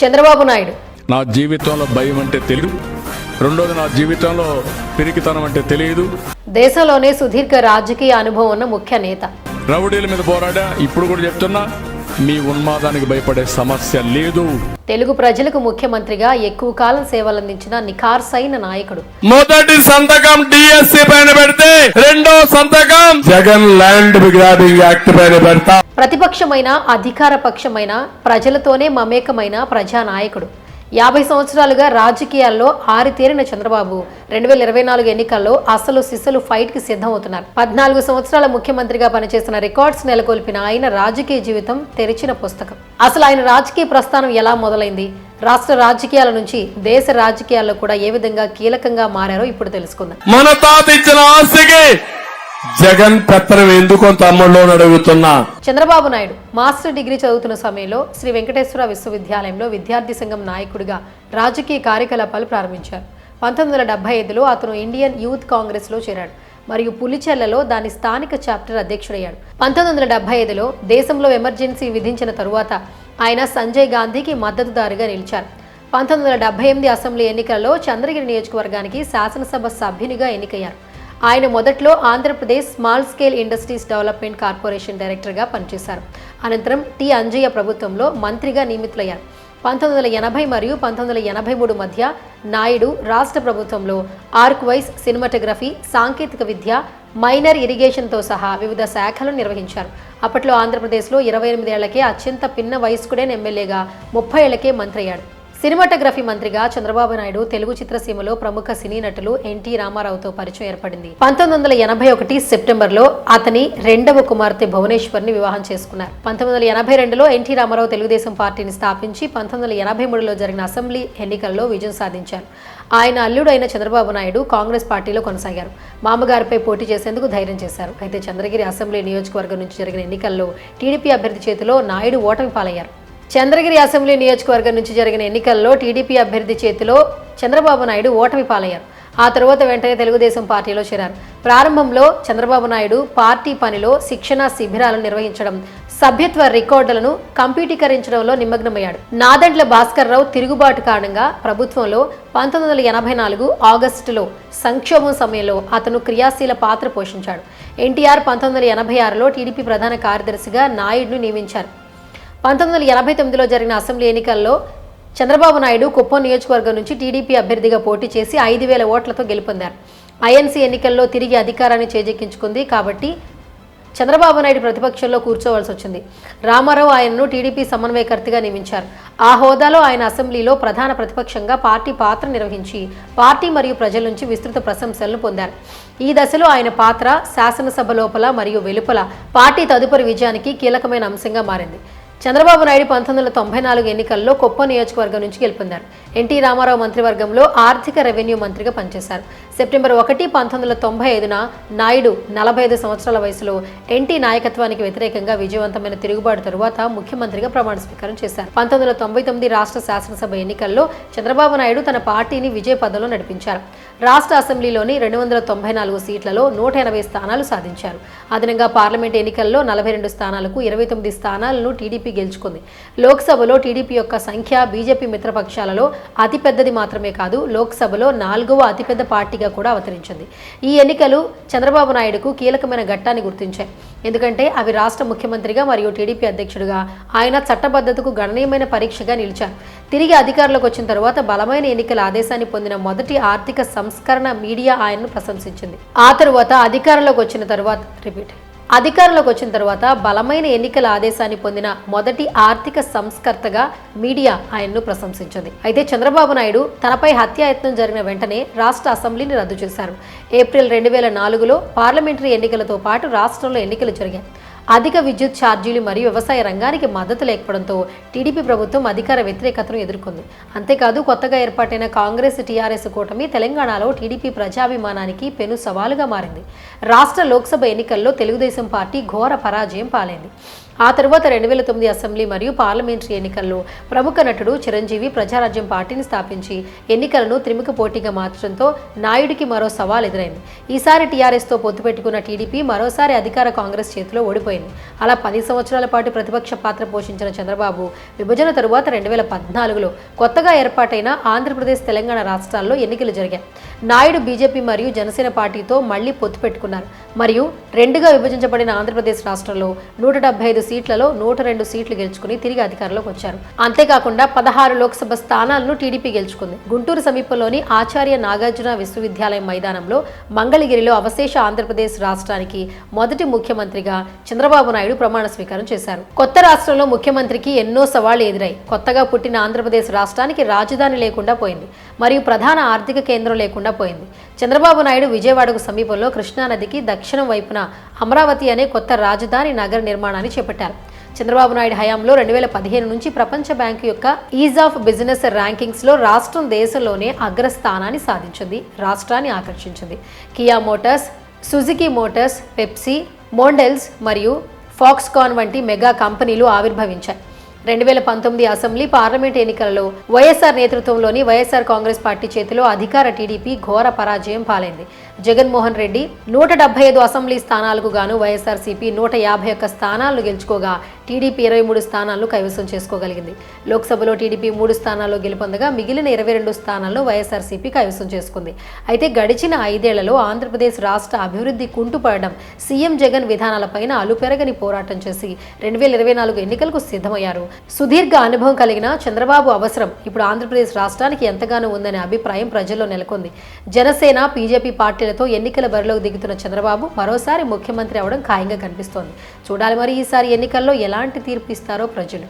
చంద్రబాబు నాయుడు. నా జీవితంలో భయం అంటే తెలియదు రెండోది నా జీవితంలో పిరికితనం అంటే తెలియదు దేశంలోనే సుదీర్ఘ రాజకీయ అనుభవం ఉన్న ముఖ్య నేత. రౌడీల మీద పోరాడా? ఇప్పుడు కూడా చెప్తున్నా. మీ ఉన్మాదానికి భయపడే సమస్య లేదు. తెలుగు ప్రజలకు ముఖ్యమంత్రిగా ఎక్కువ కాలం సేవలందించిన నిఖార్సైన నాయకుడు. మొదటి సంతకం డిఎస్సి పైన పెడితే రెండో సంతకం జగన్ ల్యాండ్ గ్రాబింగ్ యాక్ట్ పైన పెడతా. ప్రతిపక్షమైన అధికార పక్షమైన ప్రజలతోనే మమేకమైన ప్రజానాయకుడు. యాభై సంవత్సరాలుగా రాజకీయాల్లో ఆరితేరిన చంద్రబాబు రెండు వేల ఇరవై నాలుగు ఎన్నికల్లో అసలు సిసలు ఫైట్కి సిద్ధమవుతున్నారు. పద్నాలుగు సంవత్సరాల ముఖ్యమంత్రిగా పనిచేసిన రికార్డ్స్ నెలకొల్పిన ఆయన రాజకీయ జీవితం తెరిచిన పుస్తకం. అసలు ఆయన రాజకీయ ప్రస్థానం ఎలా మొదలైంది? రాష్ట్ర రాజకీయాల నుంచి దేశ రాజకీయాల్లో కూడా ఏ విధంగా కీలకంగా మారారో ఇప్పుడు తెలుసుకుందాం. మన తాత ఇచ్చిన ఆస్తికి జగన్ పెత్తనం ఎందుకు తమ్ముళ్ళు అడుగుతున్నా. చంద్రబాబు నాయుడు మాస్టర్ డిగ్రీ చదువుతున్న సమయంలో శ్రీ వెంకటేశ్వర విశ్వవిద్యాలయంలో విద్యార్థి సంఘం నాయకుడిగా రాజకీయ కార్యకలాపాలు ప్రారంభించారు. పంతొమ్మిది వందల డెబ్బై ఐదులో అతను ఇండియన్ యూత్ కాంగ్రెస్లో చేరాడు మరియు పులిచెర్లలో దాని స్థానిక చాప్టర్ అధ్యక్షుడయ్యాడు. పంతొమ్మిది వందల డెబ్బై ఐదులో దేశంలో ఎమర్జెన్సీ విధించిన తరువాత ఆయన సంజయ్ గాంధీకి మద్దతుదారుగా నిలిచారు. పంతొమ్మిది వందల డెబ్బై ఎనిమిది అసెంబ్లీ ఎన్నికల్లో చంద్రగిరి నియోజకవర్గానికి శాసనసభ సభ్యునిగా ఎన్నికయ్యారు. ఆయన మొదట్లో Andhra Pradesh small scale industries development corporation డైరెక్టర్గా పనిచేశారు. అనంతరం టి. అంజయ్య ప్రభుత్వంలో మంత్రిగా నియమితులయ్యారు. పంతొమ్మిది వందల ఎనభై మరియు పంతొమ్మిది వందల ఎనభై మూడు మధ్య నాయుడు రాష్ట్ర ప్రభుత్వంలో ఆర్క్వైస్ సినిమాటోగ్రఫీ సాంకేతిక విద్య మైనర్ ఇరిగేషన్తో సహా వివిధ శాఖలు నిర్వహించారు. అప్పట్లో ఆంధ్రప్రదేశ్లో ఇరవై ఎనిమిది ఏళ్ళకే అత్యంత పిన్న వయస్కుడైన ఎమ్మెల్యేగా ముప్పై ఏళ్ళకే మంత్రి అయ్యాడు. సినిమాటోగ్రఫీ మంత్రిగా చంద్రబాబు నాయుడు తెలుగు చిత్రసీమలో ప్రముఖ సినీ నటులు ఎన్టీ రామారావుతో పరిచయం ఏర్పడింది. పంతొమ్మిది వందల ఎనభై ఒకటి సెప్టెంబర్లో అతని రెండవ కుమార్తె భువనేశ్వర్ని వివాహం చేసుకున్నారు. పంతొమ్మిది వందల ఎనభై రెండులో ఎన్టీ రామారావు తెలుగుదేశం పార్టీని స్థాపించి పంతొమ్మిది వందల ఎనభై మూడులో జరిగిన అసెంబ్లీ ఎన్నికల్లో విజయం సాధించారు. ఆయన అల్లుడు అయిన చంద్రబాబు నాయుడు కాంగ్రెస్ పార్టీలో కొనసాగారు. మామగారిపై పోటీ చేసేందుకు ధైర్యం చేశారు. అయితే చంద్రగిరి అసెంబ్లీ నియోజకవర్గం నుంచి జరిగిన ఎన్నికల్లో టీడీపీ అభ్యర్థి చేతిలో నాయుడు ఓటమి పాలయ్యారు. చంద్రగిరి అసెంబ్లీ నియోజకవర్గం నుంచి జరిగిన ఎన్నికల్లో టీడీపీ అభ్యర్థి చేతిలో చంద్రబాబు నాయుడు ఓటమి పాలయ్యారు. ఆ తర్వాత వెంటనే తెలుగుదేశం పార్టీలో చేరారు. ప్రారంభంలో చంద్రబాబు నాయుడు పార్టీ పనిలో శిక్షణ శిబిరాలు నిర్వహించడం సభ్యత్వ రికార్డులను కంప్యూటీకరించడంలో నిమగ్నమయ్యాడు. నాదండ్ల భాస్కర్ రావు తిరుగుబాటు కారణంగా ప్రభుత్వంలో పంతొమ్మిది వందల ఎనభై నాలుగు ఆగస్టులో సంక్షోభం సమయంలో అతను క్రియాశీల పాత్ర పోషించాడు. ఎన్టీఆర్ పంతొమ్మిది వందల ఎనభై ఆరులో టీడీపీ ప్రధాన కార్యదర్శిగా నాయుడును నియమించారు. పంతొమ్మిది వందల ఎనభై తొమ్మిదిలో జరిగిన అసెంబ్లీ ఎన్నికల్లో చంద్రబాబు నాయుడు కుప్పం నియోజకవర్గం నుంచి టీడీపీ అభ్యర్థిగా పోటీ చేసి ఐదు వేల ఓట్లతో గెలుపొందారు. ఐఎన్సీ ఎన్నికల్లో తిరిగి అధికారాన్ని చేజెక్కించుకుంది కాబట్టి చంద్రబాబు నాయుడు ప్రతిపక్షంలో కూర్చోవలసి వచ్చింది. రామారావు ఆయనను టీడీపీ సమన్వయకర్తగా నియమించారు. ఆ హోదాలో ఆయన అసెంబ్లీలో ప్రధాన ప్రతిపక్షంగా పార్టీ పాత్ర నిర్వహించి పార్టీ మరియు ప్రజల నుంచి విస్తృత ప్రశంసలను పొందారు. ఈ దశలో ఆయన పాత్ర శాసనసభ లోపల మరియు వెలుపల పార్టీ తదుపరి విజయానికి కీలకమైన అంశంగా మారింది. చంద్రబాబు నాయుడు పంతొమ్మిది వందల తొంభై నాలుగు ఎన్నికల్లో కొప్ప నియోజకవర్గం నుంచి గెలుపొందారు. ఎన్టీ రామారావు మంత్రివర్గంలో ఆర్థిక రెవెన్యూ మంత్రిగా పనిచేశారు. సెప్టెంబర్ ఒకటి పంతొమ్మిది వందల తొంభై ఐదున నాయుడు నలభై ఐదు సంవత్సరాల వయసులో ఎన్టీ నాయకత్వానికి వ్యతిరేకంగా విజయవంతమైన తిరుగుబాటు తరువాత ముఖ్యమంత్రిగా ప్రమాణ స్వీకారం చేశారు. పంతొమ్మిది వందల తొంభై తొమ్మిది రాష్ట్ర శాసనసభ ఎన్నికల్లో చంద్రబాబు నాయుడు తన పార్టీని విజయ పదంలో నడిపించారు. రాష్ట్ర అసెంబ్లీలోని రెండు వందల తొంభై నాలుగు సీట్లలో నూట ఎనభై స్థానాలు సాధించారు. అదనంగా పార్లమెంట్ ఎన్నికల్లో నలభై రెండు స్థానాలకు ఇరవై తొమ్మిది స్థానాలను టీడీపీ గెలుచుకుంది. లోక్సభలో టీడీపీ యొక్క సంఖ్య బీజేపీ మిత్రపక్షాలలో అతిపెద్దది మాత్రమే కాదు లోక్సభలో నాలుగవ అతిపెద్ద పార్టీగా కూడా అవతరించింది. ఈ ఎన్నికలు చంద్రబాబు నాయుడుకు కీలకమైన ఘట్టాన్ని గుర్తించాయి. ఎందుకంటే అవి రాష్ట్ర ముఖ్యమంత్రిగా మరియు టీడీపీ అధ్యక్షుడిగా ఆయన చట్టబద్ధతకు గణనీయమైన పరీక్షగా నిలిచారు. తిరిగి అధికారంలోకి వచ్చిన తర్వాత బలమైన ఎన్నికల ఆదేశాన్ని పొందిన మొదటి ఆర్థిక సంస్కరణ మీడియా ఆయనను ప్రశంసించింది. ఆ తరువాత అధికారంలోకి వచ్చిన తర్వాత రిపీట్. అధికారంలోకి వచ్చిన తర్వాత బలమైన ఎన్నికల ఆదేశాన్ని పొందిన మొదటి ఆర్థిక సంస్కర్తగా మీడియా ఆయన్ను ప్రశంసించింది. అయితే చంద్రబాబు నాయుడు తనపై హత్యాయత్నం జరిగిన వెంటనే రాష్ట్ర అసెంబ్లీని రద్దు చేశారు. ఏప్రిల్ రెండు వేల నాలుగులో పార్లమెంటరీ ఎన్నికలతో పాటు రాష్ట్రంలో ఎన్నికలు జరిగాయి. అధిక విద్యుత్ ఛార్జీలు మరియు వ్యవసాయ రంగానికి మద్దతు లేకపోవడంతో టీడీపీ ప్రభుత్వం అధికార వ్యతిరేకతను ఎదుర్కొంది. అంతేకాదు కొత్తగా ఏర్పాటైన కాంగ్రెస్ టీఆర్ఎస్ కూటమి తెలంగాణలో టీడీపీ ప్రజాభిమానానికి పెను సవాలుగా మారింది. రాష్ట్ర లోక్సభ ఎన్నికల్లో తెలుగుదేశం పార్టీ ఘోర పరాజయం పాలైంది. ఆ తరువాత రెండు వేల తొమ్మిది అసెంబ్లీ మరియు పార్లమెంటరీ ఎన్నికల్లో ప్రముఖ నటుడు చిరంజీవి ప్రజారాజ్యం పార్టీని స్థాపించి ఎన్నికలను త్రిముఖ పోటీగా మార్చడంతో నాయుడికి మరో సవాల్ ఎదురైంది. ఈసారి టీఆర్ఎస్తో పొత్తు పెట్టుకున్న టీడీపీ మరోసారి అధికార కాంగ్రెస్ చేతిలో ఓడిపోయింది. అలా పది సంవత్సరాల పాటు ప్రతిపక్ష పాత్ర పోషించిన చంద్రబాబు విభజన తరువాత రెండు వేల పద్నాలుగులో కొత్తగా ఏర్పాటైన ఆంధ్రప్రదేశ్ తెలంగాణ రాష్ట్రాల్లో ఎన్నికలు జరిగాయి. నాయుడు బీజేపీ మరియు జనసేన పార్టీతో మళ్ళీ పొత్తు పెట్టుకున్నారు. మరియు రెండుగా విభజించబడిన ఆంధ్రప్రదేశ్ రాష్ట్రంలో నూట డెబ్బై ఐదు సీట్లలో నూట రెండు సీట్లు గెలుచుకుని తిరిగి అధికారంలోకి వచ్చారు. అంతేకాకుండా పదహారు లోక్సభ స్థానాలను టీడీపీ గెలుచుకుంది. గుంటూరు సమీపంలోని ఆచార్య నాగార్జున విశ్వవిద్యాలయం మైదానంలో మంగళగిరిలో అవశేష ఆంధ్రప్రదేశ్ రాష్ట్రానికి మొదటి ముఖ్యమంత్రిగా చంద్రబాబు నాయుడు ప్రమాణ స్వీకారం చేశారు. కొత్త రాష్ట్రంలో ముఖ్యమంత్రికి ఎన్నో సవాళ్ళు ఎదురాయి. కొత్తగా పుట్టిన ఆంధ్రప్రదేశ్ రాష్ట్రానికి రాజధాని లేకుండా పోయింది. మరియు ప్రధాన ఆర్థిక కేంద్రం లేకుండా పోయింది. చంద్రబాబు నాయుడు విజయవాడకు సమీపంలో కృష్ణానదికి దక్షిణం వైపున అమరావతి అనే కొత్త రాజధాని నగర నిర్మాణాన్ని చేపట్టారు. చంద్రబాబు నాయుడు హయాంలో రెండు వేల పదిహేను నుంచి ప్రపంచ బ్యాంకు యొక్క ఈజ్ ఆఫ్ బిజినెస్ ర్యాంకింగ్స్లో రాష్ట్రం దేశంలోనే అగ్రస్థానాన్ని సాధించింది రాష్ట్రాన్ని ఆకర్షించింది. Kia Motors Suzuki Motors Pepsi Mondelez మరియు ఫాక్స్కాన్ వంటి మెగా కంపెనీలు ఆవిర్భవించాయి. రెండు వేల పంతొమ్మిది అసెంబ్లీ పార్లమెంట్ ఎన్నికలలో వైఎస్ఆర్ నేతృత్వంలోని వైఎస్ఆర్ కాంగ్రెస్ పార్టీ చేతిలో అధికార టీడీపీ ఘోర పరాజయం పాలైంది. జగన్మోహన్ రెడ్డి నూట డెబ్బై ఐదు అసెంబ్లీ స్థానాలకు గాను వైఎస్ఆర్సీపీ నూట యాభై ఒక్క స్థానాలను గెలుచుకోగా టీడీపీ ఇరవై మూడు స్థానాలను కైవసం చేసుకోగలిగింది. లోక్సభలో టీడీపీ మూడు స్థానాల్లో గెలుపొందగా మిగిలిన ఇరవై రెండు స్థానాల్లో వైఎస్ఆర్సీపీ కైవసం చేసుకుంది. అయితే గడిచిన ఐదేళ్ళలో ఆంధ్రప్రదేశ్ రాష్ట్ర అభివృద్ధి కుంటుపడడం సీఎం జగన్ విధానాలపైన అలుపెరగని పోరాటం చేసి రెండు వేల ఇరవై నాలుగు ఎన్నికలకు సిద్ధమయ్యారు. సుదీర్ఘ అనుభవం కలిగిన చంద్రబాబు అవసరం. ఇప్పుడు ఆంధ్రప్రదేశ్ రాష్ట్రానికి ఎంతగానో ఉందనే అభిప్రాయం ప్రజల్లో నెలకొంది. జనసేన బీజేపీ పార్టీ పార్టీలతో ఎన్నికల బరిలోకి దిగుతున్న చంద్రబాబు మరోసారి ముఖ్యమంత్రి అవడం ఖాయంగా కనిపిస్తోంది. చూడాలి మరి ఈసారి ఎన్నికల్లో ఎలాంటి తీర్పు ఇస్తారో ప్రజలు.